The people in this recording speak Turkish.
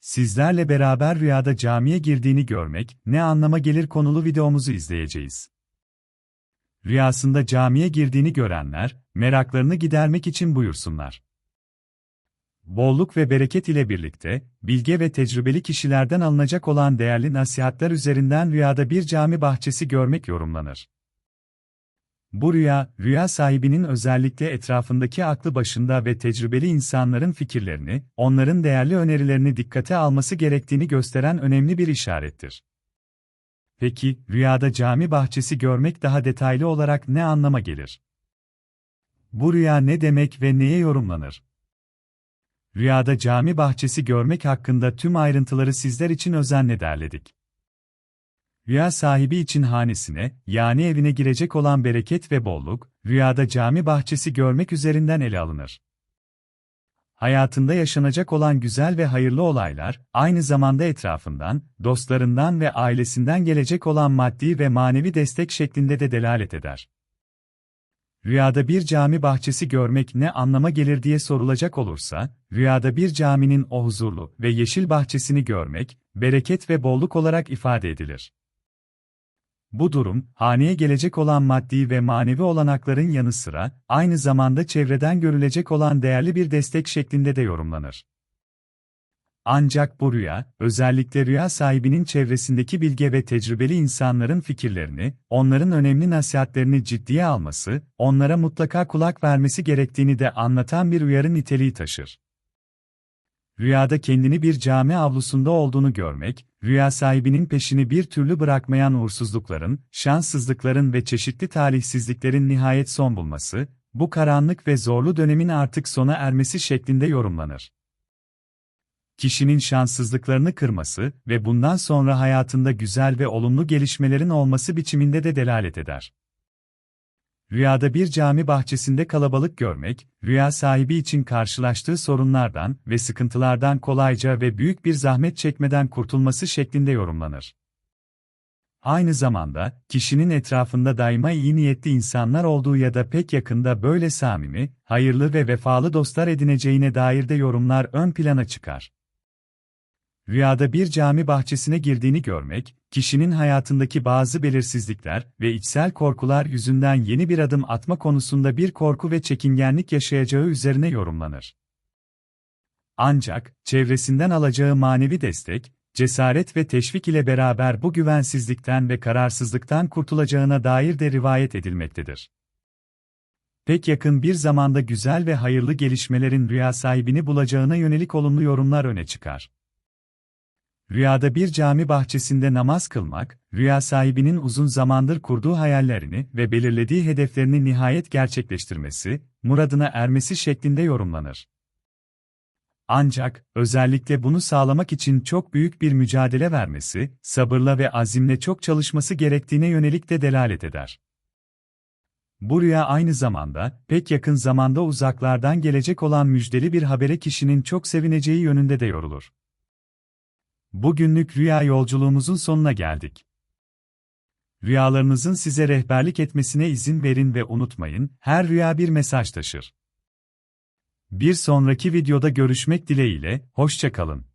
Sizlerle beraber rüyada camiye girdiğini görmek ne anlama gelir konulu videomuzu izleyeceğiz. Rüyasında camiye girdiğini görenler, meraklarını gidermek için buyursunlar. Bolluk ve bereket ile birlikte, bilge ve tecrübeli kişilerden alınacak olan değerli nasihatler üzerinden rüyada bir cami bahçesi görmek yorumlanır. Bu rüya, rüya sahibinin özellikle etrafındaki aklı başında ve tecrübeli insanların fikirlerini, onların değerli önerilerini dikkate alması gerektiğini gösteren önemli bir işarettir. Peki, rüyada cami bahçesi görmek daha detaylı olarak ne anlama gelir? Bu rüya ne demek ve neye yorumlanır? Rüyada cami bahçesi görmek hakkında tüm ayrıntıları sizler için özenle derledik. Rüya sahibi için hanesine, yani evine girecek olan bereket ve bolluk, rüyada cami bahçesi görmek üzerinden ele alınır. Hayatında yaşanacak olan güzel ve hayırlı olaylar, aynı zamanda etrafından, dostlarından ve ailesinden gelecek olan maddi ve manevi destek şeklinde de delalet eder. Rüyada bir cami bahçesi görmek ne anlama gelir diye sorulacak olursa, rüyada bir caminin o huzurlu ve yeşil bahçesini görmek, bereket ve bolluk olarak ifade edilir. Bu durum, haneye gelecek olan maddi ve manevi olanakların yanı sıra, aynı zamanda çevreden görülecek olan değerli bir destek şeklinde de yorumlanır. Ancak bu rüya, özellikle rüya sahibinin çevresindeki bilge ve tecrübeli insanların fikirlerini, onların önemli nasihatlerini ciddiye alması, onlara mutlaka kulak vermesi gerektiğini de anlatan bir uyarı niteliği taşır. Rüyada kendini bir cami avlusunda olduğunu görmek, rüya sahibinin peşini bir türlü bırakmayan uğursuzlukların, şanssızlıkların ve çeşitli talihsizliklerin nihayet son bulması, bu karanlık ve zorlu dönemin artık sona ermesi şeklinde yorumlanır. Kişinin şanssızlıklarını kırması ve bundan sonra hayatında güzel ve olumlu gelişmelerin olması biçiminde de delalet eder. Rüyada bir cami bahçesinde kalabalık görmek, rüya sahibi için karşılaştığı sorunlardan ve sıkıntılardan kolayca ve büyük bir zahmet çekmeden kurtulması şeklinde yorumlanır. Aynı zamanda, kişinin etrafında daima iyi niyetli insanlar olduğu ya da pek yakında böyle samimi, hayırlı ve vefalı dostlar edineceğine dair de yorumlar ön plana çıkar. Rüyada bir cami bahçesine girdiğini görmek, kişinin hayatındaki bazı belirsizlikler ve içsel korkular yüzünden yeni bir adım atma konusunda bir korku ve çekingenlik yaşayacağı üzerine yorumlanır. Ancak, çevresinden alacağı manevi destek, cesaret ve teşvik ile beraber bu güvensizlikten ve kararsızlıktan kurtulacağına dair de rivayet edilmektedir. Pek yakın bir zamanda güzel ve hayırlı gelişmelerin rüya sahibini bulacağına yönelik olumlu yorumlar öne çıkar. Rüyada bir cami bahçesinde namaz kılmak, rüya sahibinin uzun zamandır kurduğu hayallerini ve belirlediği hedeflerini nihayet gerçekleştirmesi, muradına ermesi şeklinde yorumlanır. Ancak, özellikle bunu sağlamak için çok büyük bir mücadele vermesi, sabırla ve azimle çok çalışması gerektiğine yönelik de delalet eder. Bu rüya aynı zamanda, pek yakın zamanda uzaklardan gelecek olan müjdeli bir habere kişinin çok sevineceği yönünde de yorulur. Bugünlük rüya yolculuğumuzun sonuna geldik. Rüyalarınızın size rehberlik etmesine izin verin ve unutmayın, her rüya bir mesaj taşır. Bir sonraki videoda görüşmek dileğiyle, hoşçakalın.